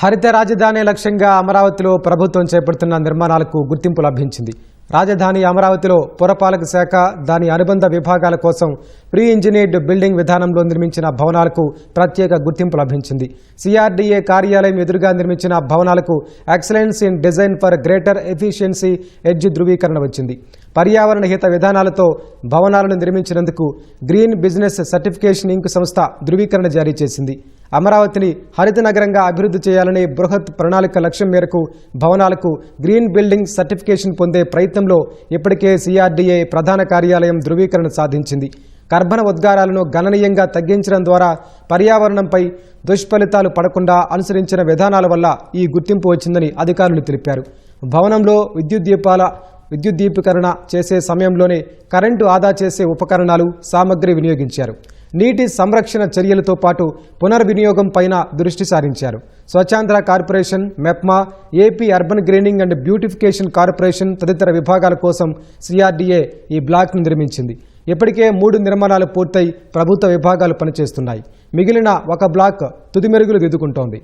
హరిత రాజధాని లక్ష్యంగా అమరావతిలో ప్రభుత్వం చేపడుతున్న నిర్మాణాలకు గుర్తింపు లభించింది. రాజధాని అమరావతిలో పురపాలక శాఖ దాని అనుబంధ విభాగాల కోసం ప్రీ ఇంజనీర్డ్ బిల్డింగ్ విధానంలో నిర్మించిన భవనాలకు ప్రత్యేక గుర్తింపు లభించింది. సిఆర్డీఏ కార్యాలయం ఎదురుగా నిర్మించిన భవనాలకు excellence in design for greater efficiency edge ధృవీకరణ వచ్చింది. పర్యావరణ హిత విధానాలతో భవనాలను నిర్మించినందుకు గ్రీన్ బిజినెస్ సర్టిఫికేషన్ ఇంక్ సంస్థ ధృవీకరణ జారీ చేసింది. అమరావతిని హరిత నగరంగా అభివృద్ధి చేయాలనే బృహత్ ప్రణాళిక లక్ష్యం మేరకు భవనాలకు గ్రీన్ బిల్డింగ్ సర్టిఫికేషన్ పొందే ప్రయత్నంలో ఇప్పటికే సిఆర్డీఏ ప్రధాన కార్యాలయం ధృవీకరణ సాధించింది. కర్బన ఉద్గారాలను గణనీయంగా తగ్గించడం ద్వారా పర్యావరణంపై దుష్ఫలితాలు పడకుండా అనుసరించిన విధానాల వల్ల ఈ గుర్తింపు వచ్చిందని అధికారులు తెలిపారు. భవనంలో విద్యుత్ దీపాల విద్యుత్ దీపీకరణ చేసే సమయంలోనే కరెంటు ఆదా చేసే ఉపకరణాలు సామగ్రి వినియోగించారు. నీటి సంరక్షణ చర్యలతో పాటు పునర్వినియోగం పైన దృష్టి సారించారు. Swachhandhra corporation MEPMA AP urban greening and beautification corporation తదితర విభాగాల కోసం సిఆర్డీఏ ఈ బ్లాక్ను నిర్మించింది. ఇప్పటికే మూడు నిర్మాణాలు పూర్తయి ప్రభుత్వ విభాగాలు పనిచేస్తున్నాయి. మిగిలిన ఒక బ్లాక్ తుది మెరుగులు దిద్దుకుంటోంది.